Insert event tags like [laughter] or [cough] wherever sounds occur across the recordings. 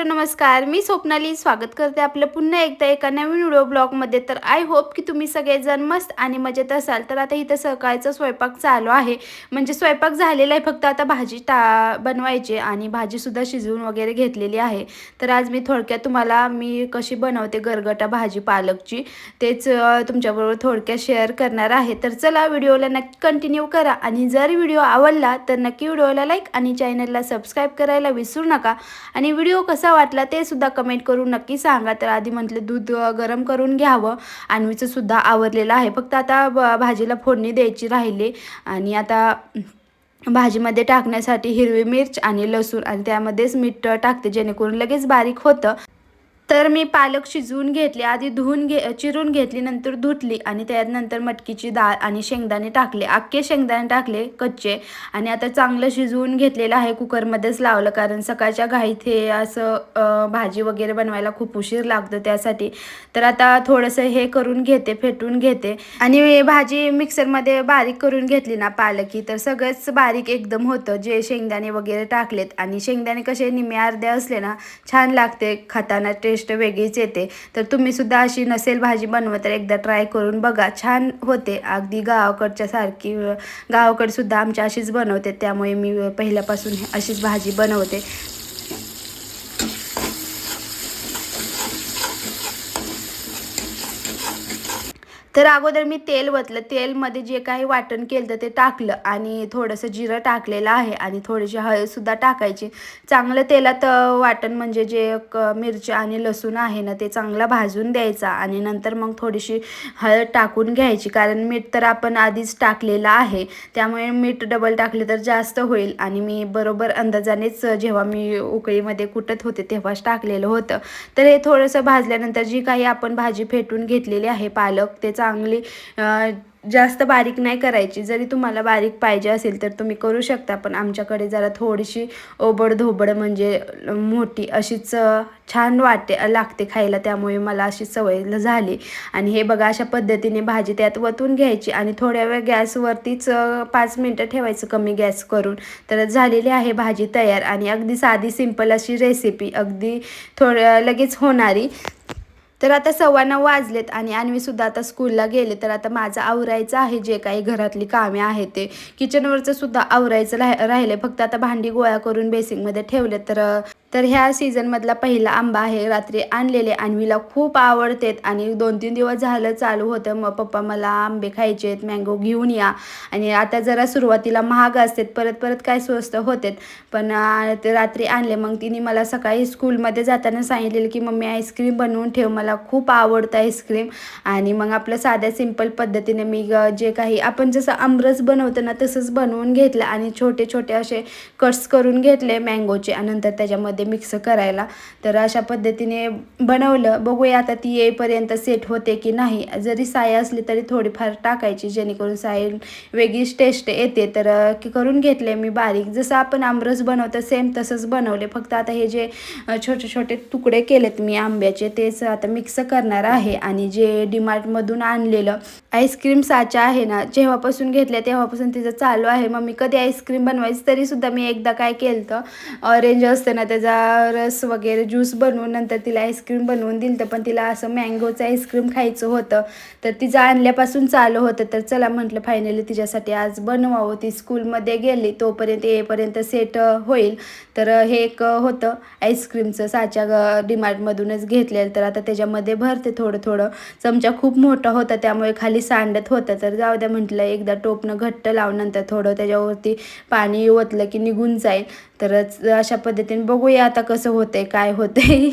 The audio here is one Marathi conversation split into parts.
हॅलो नमस्कार. मी स्वप्नाली. स्वागत करते आपलं पुन्हा एकदा एका नवीन व्हिडिओ ब्लॉगमध्ये. तर आय होप की तुम्ही सगळेजण मस्त आणि मजेत असाल. तर आता इथं सकाळचा स्वयंपाक चालू आहे. म्हणजे स्वयंपाक झालेला आहे. फक्त आता भाजी टा बनवायची आणि भाजीसुद्धा शिजवून वगैरे घेतलेली आहे. तर आज मी थोडक्यात तुम्हाला मी कशी बनवते गरगटा भाजी पालकची तेच तुमच्याबरोबर थोडक्यात शेअर करणार आहे. तर चला व्हिडिओला नक्की कंटिन्यू करा. आणि जर व्हिडिओ आवडला तर नक्की व्हिडिओला लाईक आणि चॅनलला सबस्क्राईब करायला विसरू नका. आणि व्हिडिओ कसा वाटला ते सुद्धा कमेंट करून नक्की सांगा. तर आधी म्हटलं दूध गरम करून घ्यावं. अन्वीचं सुद्धा आवरलेलं आहे. फक्त आता भाजीला फोडणी द्यायची राहिली. आणि आता भाजीमध्ये टाकण्यासाठी हिरवी मिरच आणि लसूण. आणि त्यामध्येच मीठ टाकते जेणेकरून लगेच बारीक होतं. तर मी पालक शिजवून घेतले आधी धुवून घे चिरून घेतली नंतर धुतली आणि त्यानंतर मटकीची डाळ आणि शेंगदाणे टाकले. अख्खे शेंगदाणे टाकले कच्चे आणि आता चांगलं शिजवून घेतलेलं आहे कुकरमध्येच लावलं कारण सकाळच्या घाईत हे असं भाजी वगैरे बनवायला खूप उशीर लागतो त्यासाठी. तर आता थोडंसं हे करून घेते फेटून घेते. आणि भाजी मिक्सरमध्ये बारीक करून घेतली ना पालक ही तर सगळंच बारीक एकदम होतं. जे शेंगदाणे वगैरे टाकलेत आणि शेंगदाणे कसे निम्मे अर्धे असले ना छान लागते खाताना टेस्ट वेगळीच येते. तर तुम्ही सुद्धा अशी नसेल भाजी बनवत तर एकदा ट्राय करून बघा. छान होते. अगदी गावाकडच्या सारखी गावाकडे सुद्धा आमच्या अशीच बनवते. त्यामुळे मी पहिल्यापासून अशीच भाजी बनवते. तर अगोदर मी तेल वतलं. तेलमध्ये जे काही वाटण केलं तर ते टाकलं आणि थोडंसं जिरं टाकलेलं आहे आणि थोडीशी हळदसुद्धा टाकायची. चांगलं तेलात वाटण म्हणजे जे क मिरच्या आणि लसूण आहे ना ते चांगला भाजून द्यायचा आणि नंतर मग थोडीशी हळद टाकून घ्यायची. कारण मीठ तर आपण आधीच टाकलेलं आहे. त्यामुळे मीठ डबल टाकले तर जास्त होईल आणि मी बरोबर अंदाजानेच जेव्हा मी उकळीमध्ये कुटत होते तेव्हाच टाकलेलं होतं. तर हे थोडंसं भाजल्यानंतर जी काही आपण भाजी फेटून घेतलेली आहे पालक ते चांगली जास्त बारीक नाही करायची. जरी तुम्हाला बारीक पाहिजे असेल तर तुम्ही करू शकता पण आमच्याकडे जरा थोडीशी ओबड धोबड म्हणजे मोठी अशीच छान वाटते लागते खायला. त्यामुळे मला अशी सवय झाली. आणि हे बघा अशा पद्धतीने भाजी त्यात वतून घ्यायची आणि थोड्या वेळ गॅसवरतीच पाच मिनटं ठेवायचं कमी गॅस करून. तर झालेली आहे भाजी तयार आणि अगदी साधी सिंपल अशी रेसिपी अगदी थोड्या लगेच होणारी. तर आता सव्वा नऊ वाजलेत आणि अन्वीसुद्धा आता स्कूलला गेले. तर आता माझं आवरायचं आहे जे काही घरातली कामे आहेत ते. किचनवरचं सुद्धा आवरायचं राह राहिले फक्त आता भांडी गोळा करून बेसिंगमध्ये ठेवले तर तर ह्या सीझनमधला पहिला आंबा आहे रात्री आणलेले आणवीला खूप आवडतेत आणि दोन तीन दिवस झालं चालू होतं. मग पप्पा मला आंबे खायचे आहेत मँगो घेऊन या. आणि आता जरा सुरुवातीला महाग असतात परत परत काय स्वस्त होतात. पण ते रात्री आणले. मग तिने मला सकाळी स्कूलमध्ये जाताना सांगितलेलं की मम्मी आईस्क्रीम बनवून ठेव. मला खूप आवडतं आईस्क्रीम आणि मग आपलं साध्या सिंपल पद्धतीने मी ग- जे काही आपण जसं आमरस बनवतो ना तसंच बनवून घेतलं. आणि छोटे छोटे असे कट्स करून घेतले मँगोचे आणि नंतर त्याच्यामध्ये मिक्स करायला. तर अशा पद्धतीने बनवलं. बघूया आता ती येईपर्यंत सेट होते की नाही. जरी साय असली तरी थोडीफार टाकायची जेणेकरून साय वेगळीच टेस्ट येते. तर की करून घेतले मी बारीक. जसं आपण आमरस बनवतो सेम तसंच बनवले. फक्त आता हे जे छोटे छोटे तुकडे केलेत मी आंब्याचे तेच आता मिक्स करणार आहे. आणि जे डीमार्टमधून आणलेलं आईस्क्रीम साचा आहे ना जेव्हापासून घेतल्या तेव्हापासून तिचं चालू आहे. मग मी कधी आईस्क्रीम बनवायची तरीसुद्धा मी एकदा काय केलं तर ऑरेंज असते ना त्याचा रस वगैरे ज्यूस बनवून नंतर तिला आईस्क्रीम बनवून दिलं तर पण तिला असं मँगोचं आईस्क्रीम खायचं होतं. तर तिचं आणल्यापासून चालू होतं. तर चला म्हटलं फायनली तिच्यासाठी आज बनवावं. ती स्कूलमध्ये गेली तोपर्यंत येईपर्यंत सेट होईल. तर हे एक होतं आईस्क्रीमचं साच्या ग डिमार्टमधूनच घेतलेलं. तर आता त्याच्यामध्ये भरते थोडं थोडं. चमचा खूप मोठा होता त्यामुळे खाली सांडत होतं. तर जाऊ द्या म्हटलं एकदा टोपणं घट्ट लावून नंतर थोडं त्याच्यावरती पाणी ओतलं की निघून जाईल. तर अशा पद्धतीने बघूया. आता कसं होतंय काय होतंय?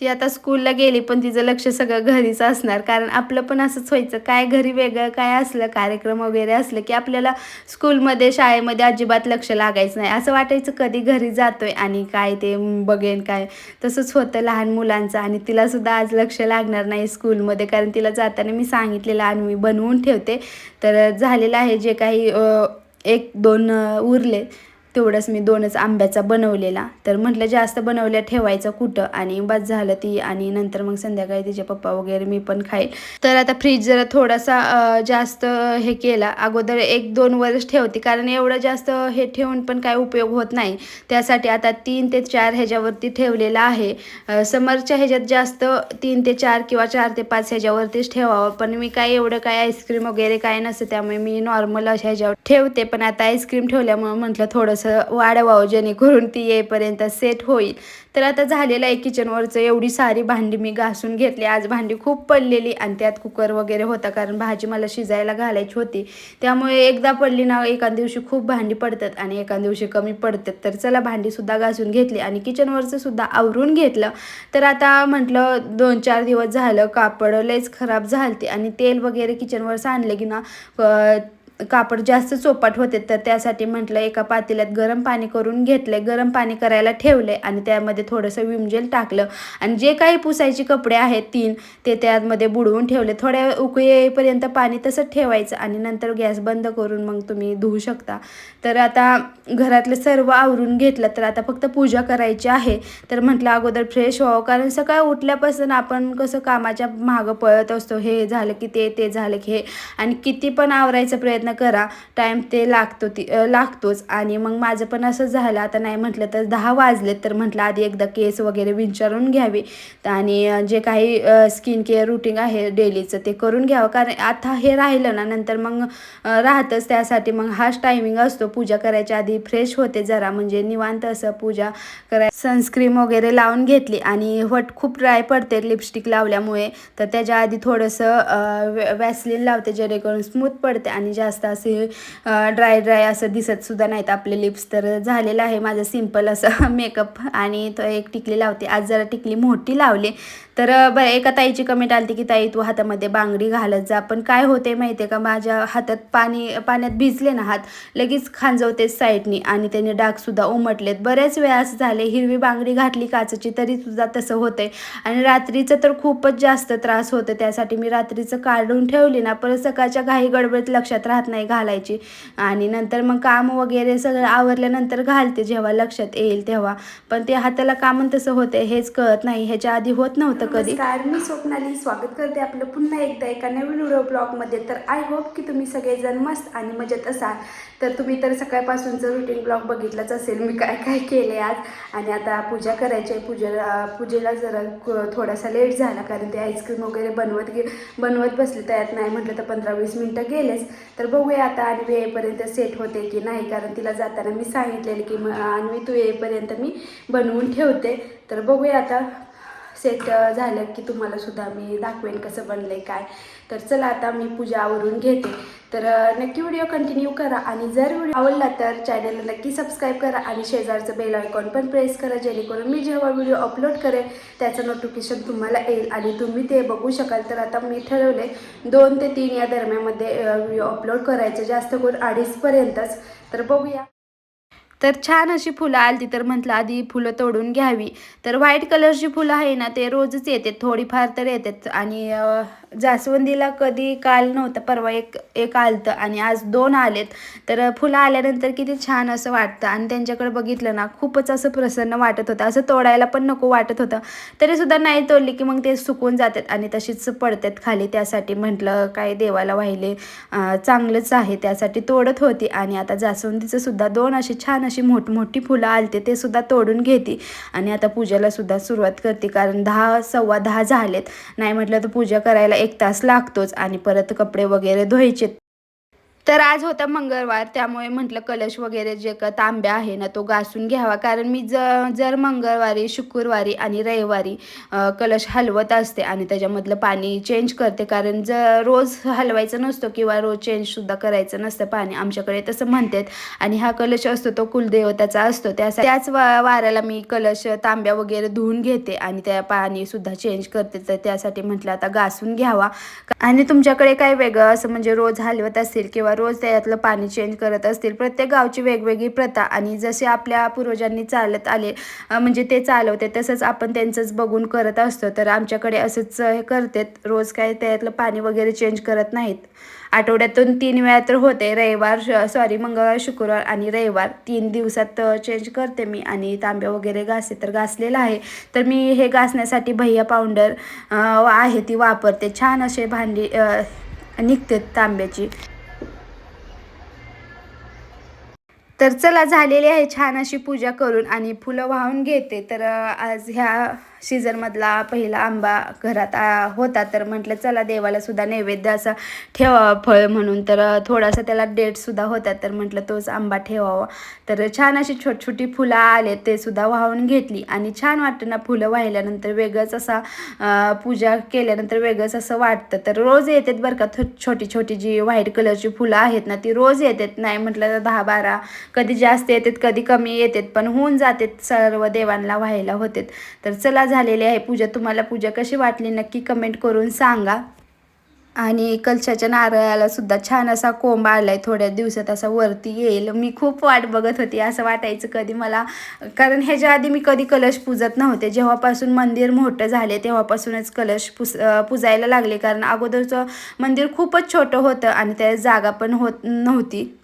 ती आता स्कूलला गेली पण तिचं लक्ष सगळं घरीच असणार. कारण आपलं पण असंच व्हायचं. काय घरी वेगळं काय असलं कार्यक्रम वगैरे असलं की आपल्याला स्कूलमध्ये शाळेमध्ये अजिबात लक्ष लागायचं नाही. असं वाटायचं कधी घरी जातोय आणि काय ते बघेन काय. तसंच होतं लहान मुलांचं आणि तिलासुद्धा आज लक्ष लागणार नाही स्कूलमध्ये कारण तिला जाताना मी सांगितलेलं आणि मी बनवून ठेवते. तर झालेलं आहे जे काही एक दोन उरले. तेवढंच मी दोनच आंब्याचा बनवलेला. तर म्हटलं जास्त बनवल्या ठेवायचं कुठं? आणि बस झालं ती आणि नंतर मग संध्याकाळी तिचे पप्पा वगैरे मी पण खाईल. तर आता फ्रीज जरा थोडासा जास्त हे केला. अगोदर एक दोन वर्ष ठेवते. कारण एवढं जास्त हे ठेवून पण काय उपयोग होत नाही. त्यासाठी आता तीन ते चार ह्याच्यावरती ठेवलेला आहे. समरच्या ह्याच्यात जास्त तीन ते चार किंवा चार ते पाच ह्याच्यावरतीच ठेवावं. पण मी काय एवढं काय आईस्क्रीम वगैरे काय नसतं. त्यामुळे मी नॉर्मल अशा ह्याच्यावर ठेवते. पण आता आईस्क्रीम ठेवल्यामुळे म्हटलं थोडंसं वाढवावं जेणेकरून ती येईपर्यंत सेट होईल. तर आता झालेलं आहे किचनवरचं एवढी सारी भांडी मी घासून घेतली. आज भांडी खूप पडलेली आणि त्यात कुकर वगैरे होता कारण भाजी मला शिजायला घालायची होती. त्यामुळे एकदा पडली ना एका दिवशी खूप भांडी पडतात आणि एका दिवशी कमी पडतात. तर चला भांडीसुद्धा घासून घेतली आणि किचनवरचं सुद्धा आवरून घेतलं. तर आता म्हटलं दोन चार दिवस झालं कापड लयच खराब झालते आणि तेल वगैरे किचनवर सांडले की ना कापड जास्त चोपाट होते तर त्यासाठी म्हटलं एका पातेल्यात गरम पाणी करून घेतले गरम पाणी करायला ठेवले आणि त्यामध्ये थोडंसं विमजेल टाकलं. आणि जे काही पुसायचे कपडे आहेत तीन ते त्यामध्ये बुडवून ठेवले. थोड्या उकळी येईपर्यंत पाणी तसंच ठेवायचं आणि नंतर गॅस बंद करून मग तुम्ही धुवू शकता. तर आता घरातलं सर्व आवरून घेतलं तर आता फक्त पूजा करायची आहे. तर म्हटलं अगोदर फ्रेश व्हावं. कारण सकाळी उठल्यापासून आपण कसं कामाच्या मागं पळत असतो. हे झालं की ते ते झालं की हे. आणि किती पण आवरायचा प्रयत्न करा. टाईम ते लागतो ती लागतोच. आणि मग माझं पण असं झालं. आता नाही म्हटलं तर दहा वाजलेत तर म्हटलं आधी एकदा केस वगैरे विचारून घ्यावी. आणि जे काही स्किन केअर रुटीन आहे डेलीचं ते करून घ्यावं. कारण आता हे राहिलं ना नंतर मग राहतच त्यासाठी. मग हाच टायमिंग असतो. पूजा करायच्या आधी फ्रेश होते जरा. म्हणजे निवांत असं पूजा कराय सनस्क्रीम वगैरे लावून घेतली. आणि वट खूप ड्राय पडते लिपस्टिक लावल्यामुळे. तर त्याच्या आधी थोडंसं वॅसलिन लावते जेणेकरून स्मूथ पडते आणि जास्त असे ड्राय ड्राय असं दिसत सुद्धा नाहीत आपले लिप्स तर झालेलं आहे माझं सिंपल असं [laughs] मेकअप आणि तो एक टिकली लावते. आज जरा टिकली मोठी लावली. तर बरं एका ताईची कमेंट आली की ताई तू हातामध्ये बांगडी घालत जा पण काय होते माहिती आहे का? माझ्या हातात पाणी पाण्यात भिजले ना हात लगेच खांजवते साईडनी आणि त्याने डागसुद्धा उमटलेत. बऱ्याच वेळा असं झाले हिरवी बांगडी घातली काचची तरी सुद्धा तसं होते आणि रात्रीचं तर खूपच जास्त त्रास होतं त्यासाठी मी रात्रीचं काढून ठेवली ना परत सकाळच्या घाई गडबडीत लक्षात राहत नाही घालायची. आणि नंतर मग काम वगैरे सगळं आवरल्यानंतर घालते जेव्हा लक्षात येईल तेव्हा. पण ते हाताला कामन तसं होते हेच कळत नाही. ह्याच्या आधी होत नव्हतं कधी? नमस्कार मी स्वप्नाली. स्वागत करते आपलं पुन्हा एकदा एका नवीन व्हिडिओ ब्लॉगमध्ये. तर आय होप की तुम्ही सगळेजण मस्त आणि मजेत असाल. तर तुम्ही तर सकाळपासूनचं रुटीन ब्लॉग बघितलंच असेल. मी काय काय केले आज? आणि आता पूजा करायची आहे. पूजेला पूजेला जरा थोडासा लेट झाला कारण ते आईस्क्रीम वगैरे बनवत गे बनवत बसले. त्यात नाही म्हटलं तर पंधरा वीस मिनटं गेलेच. तर बघूया आता आणि येईपर्यंत सेट होते की नाही? कारण तिला जाताना मी सांगितलेलं की मग आणि तू येईपर्यंत मी बनवून ठेवते. तर बघूया आता सेट झालं की तुम्हाला सुद्धा मी दाखवेन कसं बनलं आहे काय. तर चला आता मी पूजावरून घेते. तर नक्की व्हिडिओ कंटिन्यू करा आणि जर व्हिडिओ आवडला तर चॅनलला नक्की सबस्क्राईब करा आणि शेजारचं बेल आयकॉन पण प्रेस करा जेणेकरून मी जेव्हा व्हिडिओ अपलोड करेन त्याचं नोटिफिकेशन तुम्हाला येईल आणि तुम्ही ते बघू शकाल. तर आता मी ठरवले दोन ते तीन या दरम्यानमध्ये व्हिडिओ अपलोड करायचे जास्त करून अडीचपर्यंतच. तर बघूया. तर छान अशी फुलं आली तर म्हटलं आधी फुलं तोडून घ्यावी. तर व्हाईट कलरची फुलं आहे ना ते रोजच येते थोडीफार तर येतात आणि जास्वंदीला कधी काल नव्हतं परवा एक एक आलतं आणि आज दोन आलेत. तर फुलं आल्यानंतर किती छान असं वाटतं आणि त्यांच्याकडे बघितलं ना खूपच असं प्रसन्न वाटत होतं. असं तोडायला पण नको वाटत होतं. तरीसुद्धा नाही तोडली की मग ते सुकून जातात आणि तशीच पडतात खाली. त्यासाठी म्हटलं काय देवाला वाहिले चांगलंच आहे. त्यासाठी तोडत होती आणि आता जास्वंदीचं सुद्धा दोन अशी छान अशी मोठमोठी फुलं आलते ते सुद्धा तोडून घेते. आणि आता पूजेला सुद्धा सुरुवात करते कारण दहा सव्वा दहा झालेत. नाही म्हटलं तर पूजा करायला एक तास लागतोच आणि परत कपडे वगैरे धुवायचे. तर आज होता मंगळवार त्यामुळे म्हटलं कलश वगैरे जे का तांब्या आहे ना तो घासून घ्यावा. कारण मी ज जर मंगळवारी शुक्रवारी आणि रविवारी कलश हलवत असते आणि त्याच्यामधलं पाणी चेंज करते. कारण जर रोज हलवायचं नसतो किंवा रोज चेंजसुद्धा करायचं नसतं पाणी. आमच्याकडे तसं म्हणतात. आणि हा कलश असतो तो कुलदेवताचा असतो. त्या त्याच वा वाऱ्याला मी कलश तांब्या वगैरे धुवून घेते आणि त्या पाणीसुद्धा चेंज करते. तर त्यासाठी म्हटलं आता घासून घ्यावा. आणि तुमच्याकडे काय वेगळं असं म्हणजे रोज हलवत असेल किंवा रोज त्याच्यातलं पाणी चेंज करत असतील. प्रत्येक गावची वेगवेगळी प्रथा आणि जसे आपल्या पूर्वजांनी चालत आले म्हणजे ते चालवते तसंच आपण त्यांचंच बघून करत असतो. तर आमच्याकडे असंच हे करतात. रोज काय त्याच्यातलं पाणी वगैरे चेंज करत नाहीत. आठवड्यातून तीन वेळा तर होते. रविवार सॉरी मंगळवार शुक्रवार आणि रविवार. तीन दिवसात चेंज करते मी आणि तांब्या वगैरे घासते तर घासलेलं आहे. तर मी हे घासण्यासाठी भैया पावडर आहे ती वापरते. छान असे भांडी निघतात निघते तांब्याची. तर चला झालेली आहे छान अशी पूजा करून आणि फुलं वाहून घेते. तर आज ह्या सीझनमधला पहिला आंबा घरात होता तर म्हटलं चला देवाला सुद्धा नैवेद्य असा ठेवावा फळ म्हणून. तर थोडासा त्याला डेटसुद्धा होता तर म्हटलं तोच आंबा ठेवावा. तर छान अशी छोटी छोटी फुलं आले ते सुद्धा वाहून घेतली. आणि छान वाटतं ना फुलं वाहिल्यानंतर वेगळंच असा पूजा केल्यानंतर वेगळंच असं वाटतं. तर रोज येतात बरं का थो- छोटी छोटी जी व्हाईट कलरची फुलं आहेत ना ती रोज येतात. नाही म्हटलं तर दहा बारा कधी जास्त येतात कधी कमी येतात पण होऊन जातात सर्व देवांना व्हायला होतात. तर चला झालेली आहे पूजा. तुम्हाला पूजा कशी वाटली नक्की कमेंट करून सांगा. आणि कलशाच्या नारळाला सुद्धा छान असा कोंब आला आहे थोड्या दिवसात असा वरती येईल. मी खूप वाट बघत होती असं वाटायचं कधी मला. कारण ह्याच्या आधी मी कधी कलश पूजत नव्हते. जेव्हापासून मंदिर मोठं झाले तेव्हापासूनच कलश पुस पूजायला पुजायला लागले. कारण अगोदरचं मंदिर खूपच छोटं होतं आणि त्या जागा पण होत नव्हती.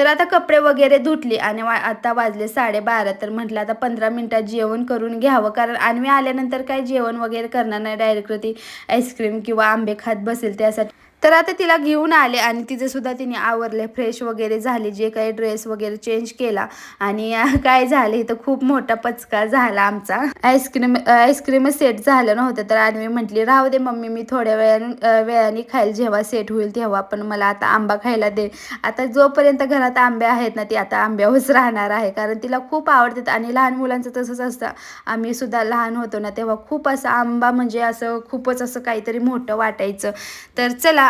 तर आता कपडे वगैरे धुतली आणि वा आता वाजले साडेबारा. तर म्हटलं आता पंधरा मिनटात जेवण करून घ्यावं. कारण आणि मी आल्यानंतर काय जेवण वगैरे करणार नाही डायरेक्ट. ती आईस्क्रीम किंवा आंबे खात बसेल त्यासाठी. तर आता तिला घेऊन आले आणि तिचं सुद्धा तिने आवरले. फ्रेश वगैरे झाली जे काही ड्रेस वगैरे चेंज केला आणि [laughs] काय झाले तर खूप मोठा पचका झाला आमचा. आईस्क्रीम आईस्क्रीम सेट झालं नव्हतं तर आणि मी म्हटली राहू दे मम्मी मी थोड्या वेळा वेळाने खाईल जेव्हा सेट होईल तेव्हा पण मला आता आंबा खायला दे. आता जोपर्यंत घरात आंबे आहेत ना ती आता आंब्यावरच [laughs] राहणार आहे कारण तिला खूप आवडतात आणि लहान मुलांचं तसंच असतं. आम्ही सुद्धा लहान होतो ना तेव्हा खूप असं आंबा म्हणजे असं खूपच असं काहीतरी मोठं वाटायचं. तर चला